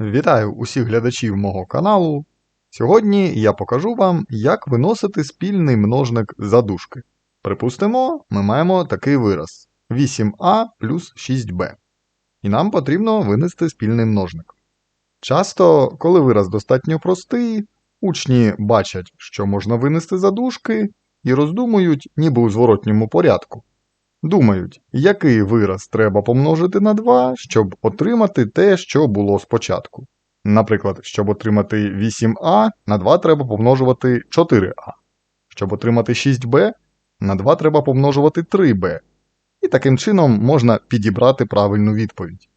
Вітаю усіх глядачів мого каналу. Сьогодні я покажу вам, як виносити спільний множник задушки. Припустимо, ми маємо такий вираз 8а плюс 6b. І нам потрібно винести спільний множник. Часто, коли вираз достатньо простий, учні бачать, що можна винести задушки, і роздумують, ніби у зворотньому порядку. Думають, який вираз треба помножити на 2, щоб отримати те, що було спочатку. Наприклад, щоб отримати 8а, на 2 треба помножувати 4а. Щоб отримати 6b, на 2 треба помножувати 3b. І таким чином можна підібрати правильну відповідь.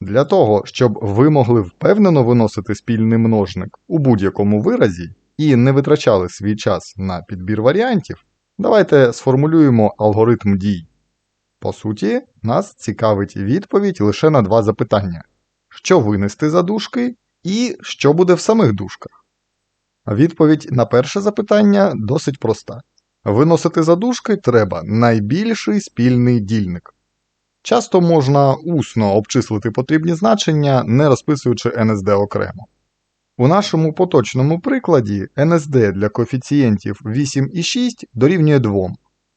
Для того, щоб ви могли впевнено виносити спільний множник у будь-якому виразі і не витрачали свій час на підбір варіантів, Давайте сформулюємо алгоритм дій. По суті, нас цікавить відповідь лише на два запитання: що винести за дужки і що буде в самих дужках. Відповідь на перше запитання досить проста. Виносити за дужки треба найбільший спільний дільник. Часто можна усно обчислити потрібні значення, не розписуючи NSD окремо. У нашому поточному прикладі NSD для коефіцієнтів 8 і 6 дорівнює 2,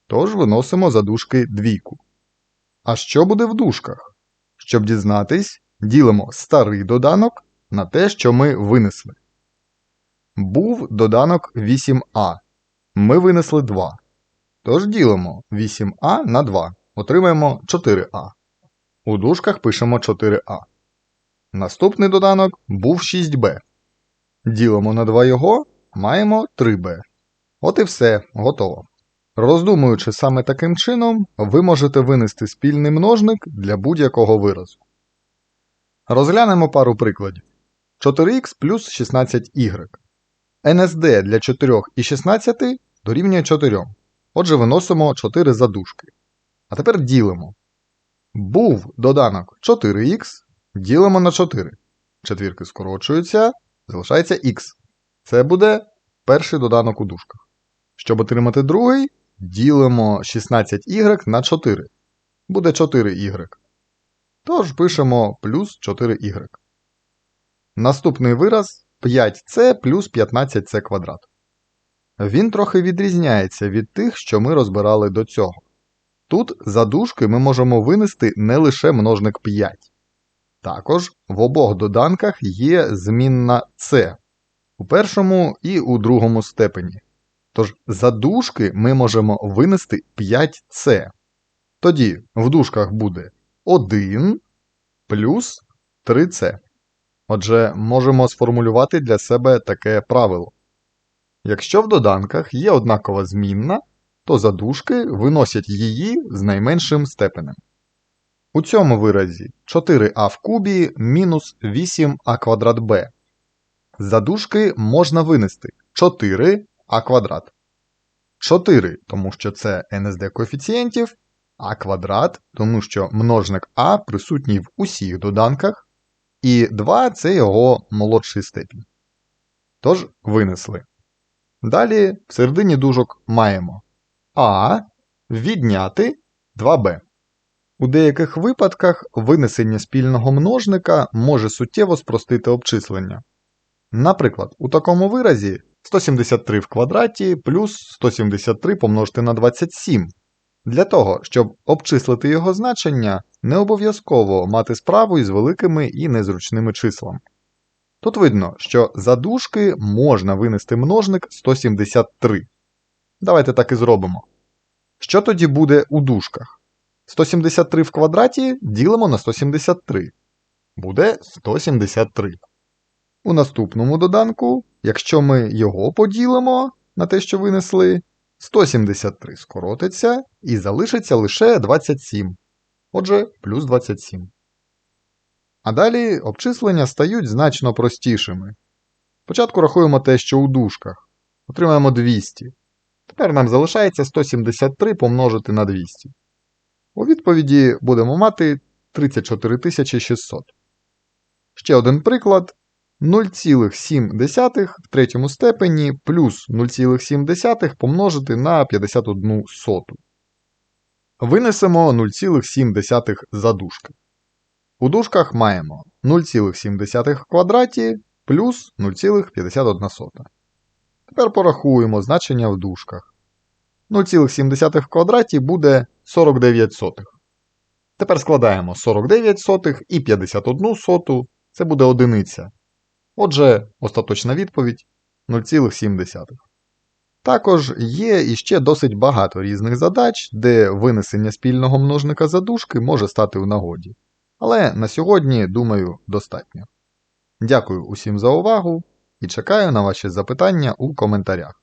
тож виносимо за дужки двійку. А що буде в дужках? Щоб дізнатись, ділимо старий доданок на те, що ми винесли. Був доданок 8а. Ми винесли 2. Тож ділимо 8а на 2. Отримаємо 4а. У дужках пишемо 4а. Наступний доданок був 6b. Ділимо на 2 його, маємо 3b. От і все, готово. Роздумуючи саме таким чином, ви можете винести спільний множник для будь-якого виразу. Розглянемо пару прикладів. 4х плюс 16y. NSD для 4 і 16 дорівнює 4. Отже, виносимо 4 задушки. А тепер ділимо. Був доданок 4х, ділимо на 4. Четвірки скорочуються, залишається х. Це буде перший доданок у дужках. Щоб отримати другий, ділимо 16y на 4. Буде 4y. Тож пишемо плюс 4y. Наступний вираз 5c плюс 15c квадрат. Він трохи відрізняється від тих, що ми розбирали до цього. Тут за дужки ми можемо винести не лише множник 5. Також в обох доданках є змінна c у першому і у другому степені. Тож за дужки ми можемо винести 5c. Тоді в дужках буде 1 плюс 3c. Отже, можемо сформулювати для себе таке правило. Якщо в доданках є однакова змінна, то за дужки виносять її з найменшим степенем. У цьому виразі 4а в кубі мінус 8а квадрат b. За дужки можна винести 4а квадрат. 4, тому що це НСД коефіцієнтів, а квадрат, тому що множник А присутній в усіх доданках, і 2 це його молодший степінь. Тож винесли. Далі в середині дужок маємо А відняти 2b. У деяких випадках винесення спільного множника може суттєво спростити обчислення. Наприклад, у такому виразі 173 в квадраті плюс 173 помножити на 27. Для того, щоб обчислити його значення, не обов'язково мати справу із великими і незручними числами. Тут видно, що за дужки можна винести множник 173. Давайте так і зробимо. Що тоді буде у дужках? 173 в квадраті ділимо на 173. Буде 173. У наступному доданку, якщо ми його поділимо на те, що винесли, 173 скоротиться і залишиться лише 27. Отже, плюс 27. А далі обчислення стають значно простішими. Спочатку рахуємо те, що у дужках. Отримаємо 200. Тепер нам залишається 173 помножити на 200. У відповіді будемо мати 34 600. Ще один приклад. 0,7 в третьому степені плюс 0,7 помножити на 51 соту. Винесемо 0,7 задушки. У дужках маємо 0,7 в квадраті плюс 0,51. Тепер порахуємо значення в дужках. 0,7 в квадраті буде 49 сотих. Тепер складаємо 49 сотих і 51 соту. Це буде одиниця. Отже, остаточна відповідь 0,7. Також є іще досить багато різних задач, де винесення спільного множника задушки може стати в нагоді. Але на сьогодні, думаю, достатньо. Дякую усім за увагу і чекаю на ваші запитання у коментарях.